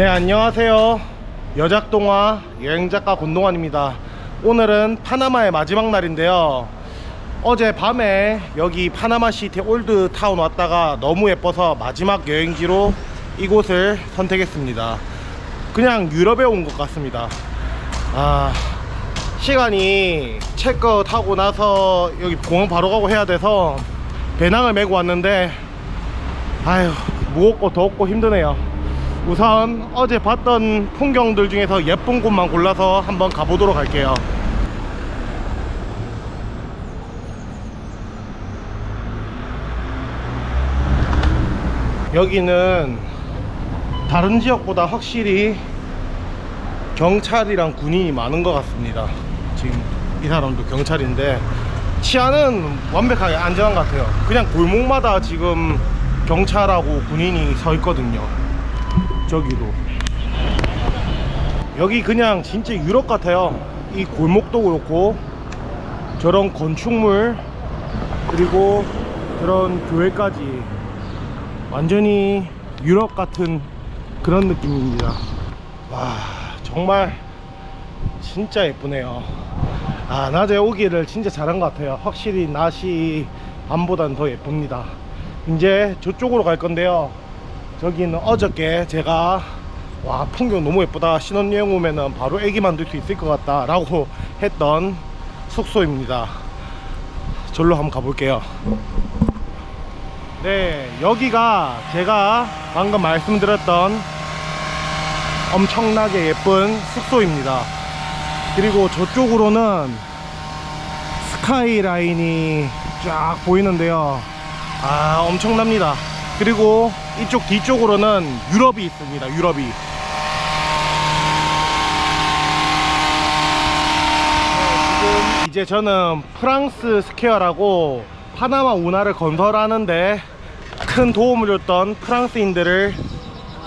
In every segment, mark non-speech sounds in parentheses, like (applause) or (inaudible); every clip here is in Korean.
네 안녕하세요. 여작동화 여행작가 권동환입니다. 오늘은 파나마의 마지막 날인데요. 어제 밤에 여기 파나마시티 올드타운 왔다가 너무 예뻐서 마지막 여행지로 이곳을 선택했습니다. 그냥 유럽에 온 것 같습니다. 아 시간이 체크아웃 하고 나서 여기 공항 바로 가고 해야 돼서 배낭을 메고 왔는데 아휴 무겁고 덥고 힘드네요 우선 어제 봤던 풍경들 중에서 예쁜 곳만 골라서 한번 가보도록 할게요. 여기는 다른 지역보다 확실히 경찰이랑 군인이 많은 것 같습니다. 지금 이 사람도 경찰인데 치안은 완벽하게 안전한 것 같아요. 그냥 골목마다 지금 경찰하고 군인이 서 있거든요 저기도. 여기 그냥 진짜 유럽 같아요. 이 골목도 그렇고 저런 건축물 그리고 저런 교회까지 완전히 유럽 같은 그런 느낌입니다. 와 정말 진짜 예쁘네요. 아 낮에 오기를 진짜 잘한 것 같아요. 확실히 낮이 밤보다는 더 예쁩니다. 이제 저쪽으로 갈 건데요 저기는 어저께 제가 와 풍경 너무 예쁘다. 신혼여행 오면은 바로 애기 만들 수 있을 것 같다 라고 (laughs) 했던 숙소입니다. 절로 한번 가볼게요. 네 여기가 제가 방금 말씀드렸던 엄청나게 예쁜 숙소입니다. 그리고 저쪽으로는 스카이라인이 쫙 보이는데요. 아 엄청납니다. 그리고 이쪽 뒤쪽으로는 유럽이 있습니다 유럽이. 네, 지금 이제 저는 프랑스 스퀘어라고 파나마 운하를 건설하는데 큰 도움을 줬던 프랑스인들을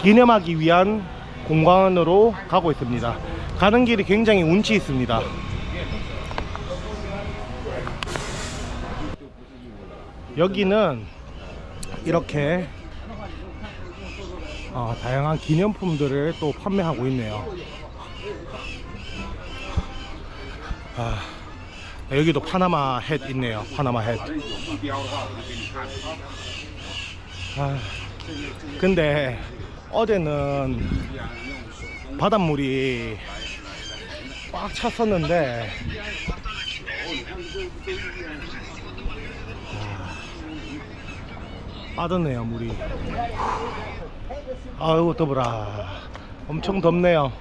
기념하기 위한 공간으로 가고 있습니다. 가는 길이 굉장히 운치 있습니다. 여기는 이렇게 어, 다양한 기념품들을 또 판매하고 있네요. 아, 여기도 파나마 햇 있네요. 파나마 햇. 아, 근데 어제는 바닷물이 꽉 찼었는데 빠졌네요 물이 아이고 더불어 엄청 덥네요.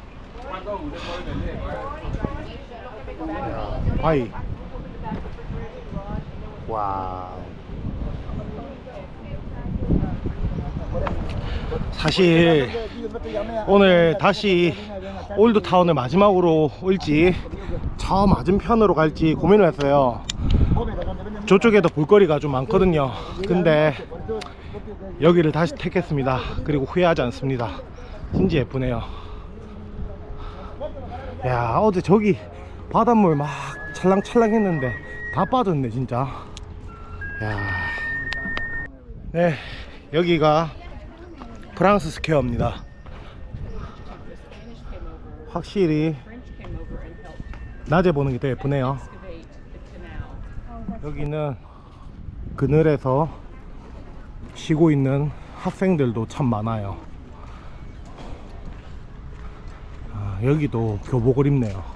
야, 바위 와. 사실 오늘 다시 올드타운을 마지막으로 올지 저 맞은편으로 갈지 고민을 했어요. 저쪽에도 볼거리가 좀 많거든요. 근데 여기를 다시 택했습니다. 그리고 후회하지 않습니다. 진짜 예쁘네요. 야 어제 저기 바닷물 막 찰랑찰랑 했는데 다 빠졌네 진짜. 야. 네 여기가 프랑스 스퀘어입니다. 확실히 낮에 보는 게 더 예쁘네요. 여기는 그늘에서 쉬고 있는 학생들도 참 많아요. 아, 여기도 교복을 입네요.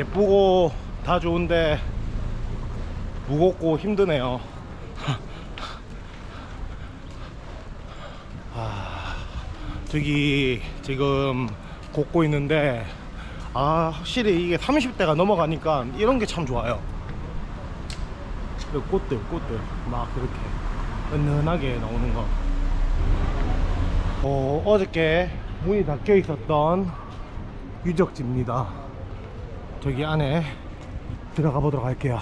예쁘고 다 좋은데 무겁고 힘드네요. 아, 저기 지금 걷고 있는데 아 확실히 이게 30대가 넘어가니까 이런 게 참 좋아요. 꽃들 꽃들 막 그렇게 은은하게 나오는 거. 어, 어저께 문이 닫혀 있었던 유적지입니다. 저기 안에 들어가 보도록 할게요.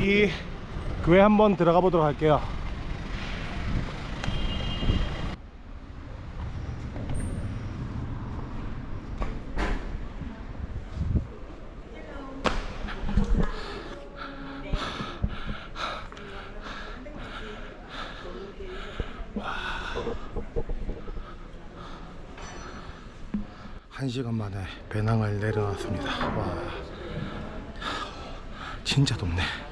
여기 교회 한번 들어가 보도록 할게요. 한 시간 만에 배낭을 내려놨습니다. 와, 진짜 덥네.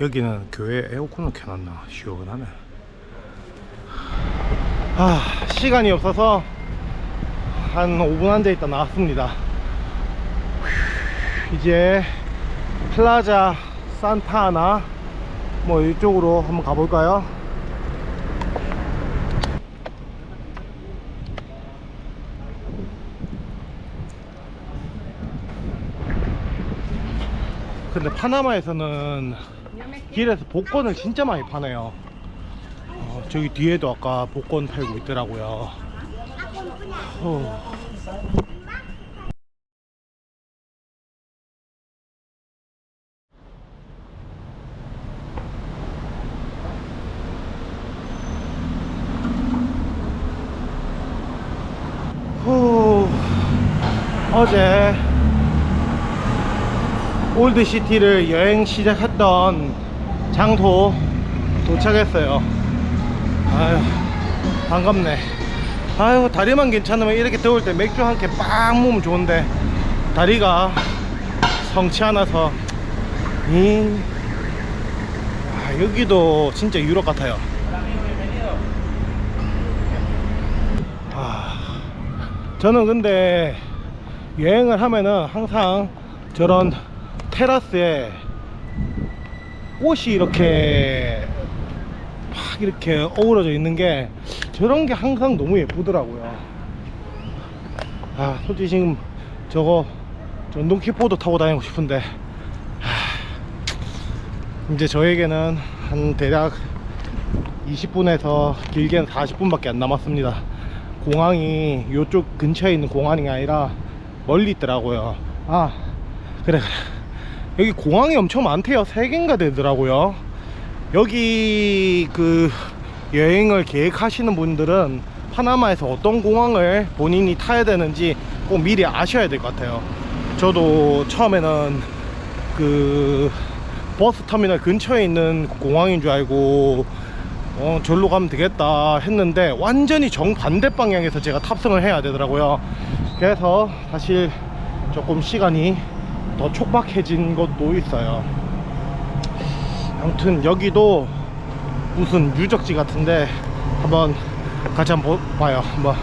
여기는 교회 에어컨을 켜놨나 시원하네. 아, 시간이 없어서 한 5분 앉아 있다 나왔습니다. 휴, 이제 플라자 산타나 뭐 이쪽으로 한번 가볼까요? 근데 파나마에서는 길에서 복권을 진짜 많이 파네요. 어, 저기 뒤에도 아까 복권 팔고 있더라고요. 어. 후, 어제 올드시티를 여행 시작했던 장소 도착했어요. 아유, 반갑네. 아유, 다리만 괜찮으면 이렇게 더울 때 맥주 한 캔빵 먹으면 좋은데, 다리가 성치 않아서, 이, 아, 여기도 진짜 유럽 같아요. 아, 저는 근데 여행을 하면은 항상 저런 테라스에 꽃이 이렇게 막 이렇게 어우러져 있는 게 저런 게 항상 너무 예쁘더라고요. 아, 솔직히 지금 저거 전동 킥보드 타고 다니고 싶은데 하, 이제 저에게는 한 대략 20분에서 길게는 40분밖에 안 남았습니다. 공항이 이쪽 근처에 있는 공항이 아니라 멀리 있더라고요. 아, 그래 그래 여기 공항이 엄청 많대요. 세 개인가 되더라고요. 여기 그 여행을 계획하시는 분들은 파나마에서 어떤 공항을 본인이 타야 되는지 꼭 미리 아셔야 될 것 같아요. 저도 처음에는 그 버스 터미널 근처에 있는 공항인 줄 알고 어 절로 가면 되겠다 했는데 완전히 정반대 방향에서 제가 탑승을 해야 되더라고요. 그래서 사실 조금 시간이 더 촉박해진 것도 있어요. 아무튼 여기도 무슨 유적지 같은데 한번 같이 한번 보- 봐요. 한번.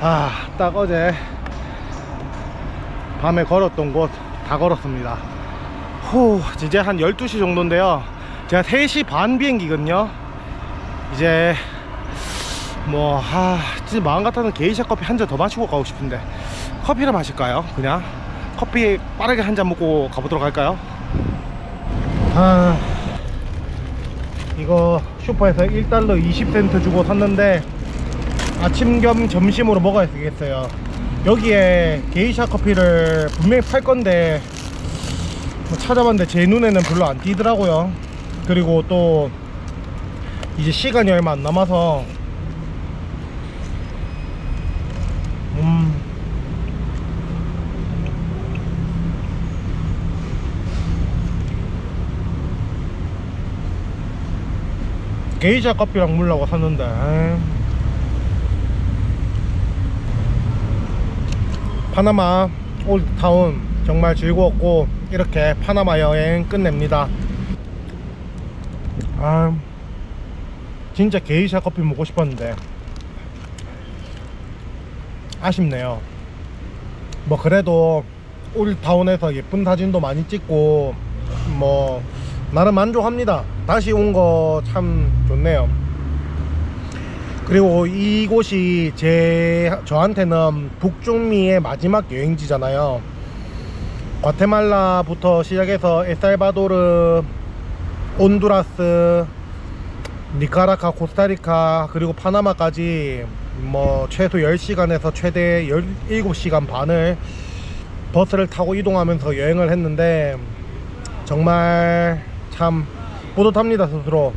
아, 딱 어제 밤에 걸었던 곳 다 걸었습니다. 후, 이제 한 12시 정도인데요. 제가 3시 반 비행기거든요. 이제 뭐, 아, 진짜 마음 같아는 게이샤 커피 한 잔 더 마시고 가고 싶은데 커피를 마실까요? 그냥 커피 빠르게 한 잔 먹고 가보도록 할까요? 아, 이거 슈퍼에서 1달러 20센트 주고 샀는데 아침 겸 점심으로 먹어야 되겠어요. 여기에 게이샤 커피를 분명히 팔 건데 뭐 찾아봤는데 제 눈에는 별로 안 띄더라고요. 그리고 또 이제 시간이 얼마 안 남아서 음 게이샤 커피랑 물라고 샀는데. 파나마 올드타운 정말 즐거웠고 이렇게 파나마 여행 끝냅니다. 아 진짜 게이샤 커피 먹고 싶었는데 아쉽네요. 뭐 그래도 올타운에서 예쁜 사진도 많이 찍고 뭐 나름 만족합니다. 다시 온 거 참 좋네요. 그리고 이곳이 제 저한테는 북중미의 마지막 여행지잖아요 과테말라부터 시작해서 에살바도르, 온두라스, 니카라카, 코스타리카 그리고 파나마까지 뭐 최소 10시간에서 최대 17시간 반을 버스를 타고 이동하면서 여행을 했는데 정말 참 뿌듯합니다 스스로.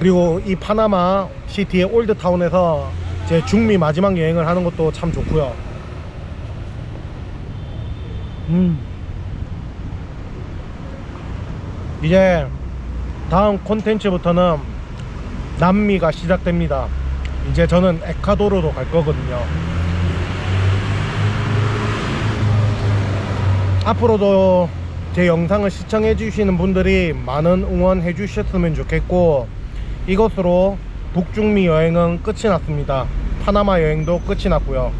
그리고 이 파나마 시티의 올드타운에서 제 중미 마지막 여행을 하는 것도 참 좋고요 음. 이제 다음 콘텐츠부터는 남미가 시작됩니다. 이제 저는 에콰도르로 갈 거거든요. 앞으로도 제 영상을 시청해 주시는 분들이 많은 응원해 주셨으면 좋겠고 이것으로 북중미 여행은 끝이 났습니다. 파나마 여행도 끝이 났고요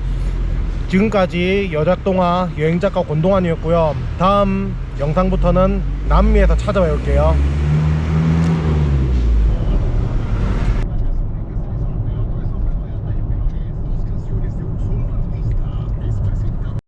지금까지 여작동화 여행작가 권동환이었고요. 다음 영상부터는 남미에서 찾아올게요